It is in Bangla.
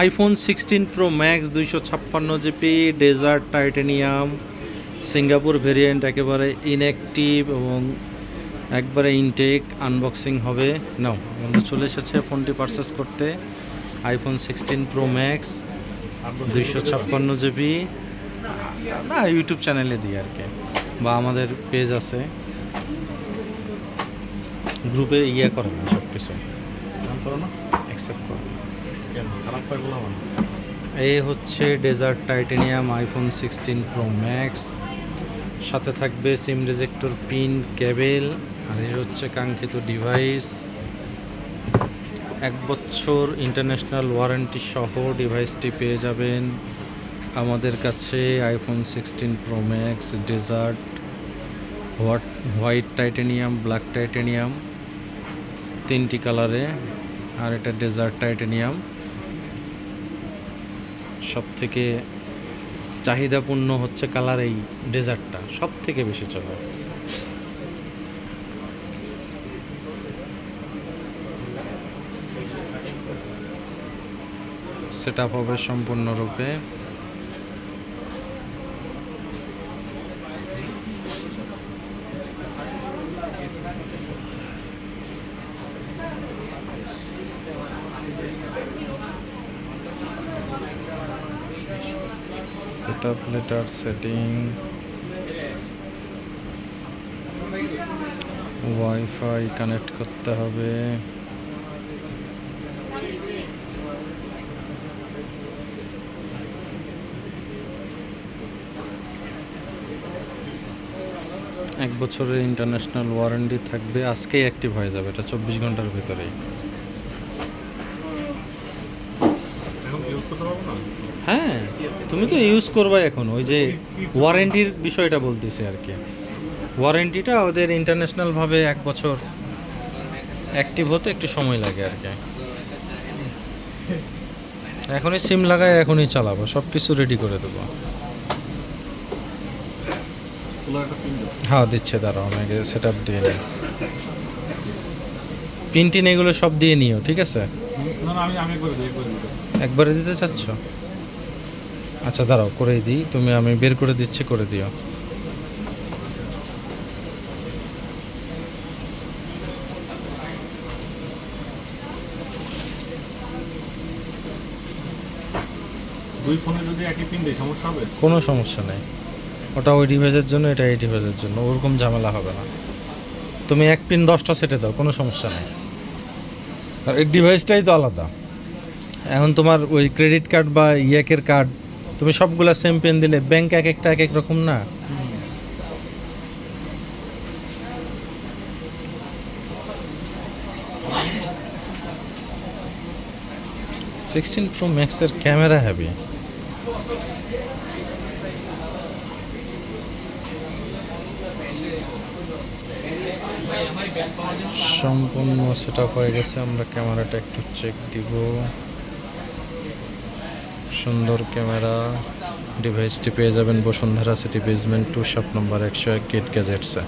আইফোন সিক্সটিন প্রো ম্যাক্স দুইশো ছাপ্পান্ন GB desert titanium Singapore variant একেবারে ইনঅ্যাক্টিভ এবং একবারে ইনটেক আনবক্সিং হবে। নাও, আমরা চলে এসেছে ফোনটি পারচেস করতে। আইফোন সিক্সটিন প্রো ম্যাক্স দুইশো ছাপ্পান্ন জিবি না ইউটিউব চ্যানেলে দিই আর কি, বা আমাদের পেজ আছে। গ্রুপে ইয়ে করে না সব কিছু করো না অ্যাকসেপ্ট করে। আমি এই হচ্ছে desert titanium iPhone sixteen pro max সাথে থাকবে সিম রেজেক্টর পিন কেবেল আর এই হচ্ছে কাঙ্ক্ষিত ডিভাইস এক বছর ইন্টারন্যাশনাল ওয়ারেন্টি সহ ডিভাইসটি পেয়ে যাবেন আমাদের কাছে iPhone sixteen pro max desert what white titanium black titanium তিনটি কালারে আর এটা ডেজার্ট টাইটেনিয়াম সব থেকে চাহিদাপূর্ণ হচ্ছে কালার এই ডেজার্টটা সব থেকে বেশি চলে। সেট আপ হবে সম্পূর্ণরূপে। Set up later setting wifi connect করতে হবে। এক বছরের ইন্টারন্যাশনাল ওয়ারেন্টি থাকবে, আজকেই অ্যাক্টিভ হয়ে যাবে, এটা চব্বিশ ঘণ্টার ভিতরেই এখন ইউজ করতে পারব না হ্যাঁ তুমি তো ইউজ করবা এখন, ওই যে ওয়ারেন্টির বিষয়টা বলতেছি আর কি। ওয়ারেন্টিটা ওদের ইন্টারন্যাশনালভাবে এক বছর অ্যাক্টিভ হতে একটু সময় লাগে আর কি। এখনই সিম লাগায় এখনই চালাবো সব কিছু রেডি করে দেবো। হ্যাঁ দিচ্ছে, দাঁড়াও আমাকে সেট আপ দিয়ে নিই। পিন এগুলো সব দিয়ে নিও, ঠিক আছে? একবারে দিতে চাচ্ছ? আচ্ছা দাঁড়াও করেই দিই। তুমি আমি বের করে দিচ্ছি করে দিও। দুই ফোনে যদি একই পিন দেয় সমস্যা হবে? কোনো সমস্যা নেই। ওটা ওই ডিভাইসের জন্য এটা এই ডিভাইসের জন্য। ওরকম ঝামেলা হবে না। তুমি এক পিন দশটা সেটে দাও কোনো সমস্যা নেই। আর এই ডিভাইসটাই তো আলাদা। এখন তোমার ওই ক্রেডিট কার্ড বা ইয়াকের কার্ড তুমি সবগুলা সেম পেন দিলে ব্যাংক এক একটা এক এক রকম না? সিক্সটিন প্রো ম্যাক্সের ক্যামেরা হ্যাভি সম্পূর্ণ সেট হয়ে গেছে, আমরা ক্যামেরাটা একটু চেক দিব। সুন্দর ক্যামেরা ডিভাইসটি পেয়ে যাবেন Bashundhara city basement two shop number একশো এক গেট গ্যাজেটসে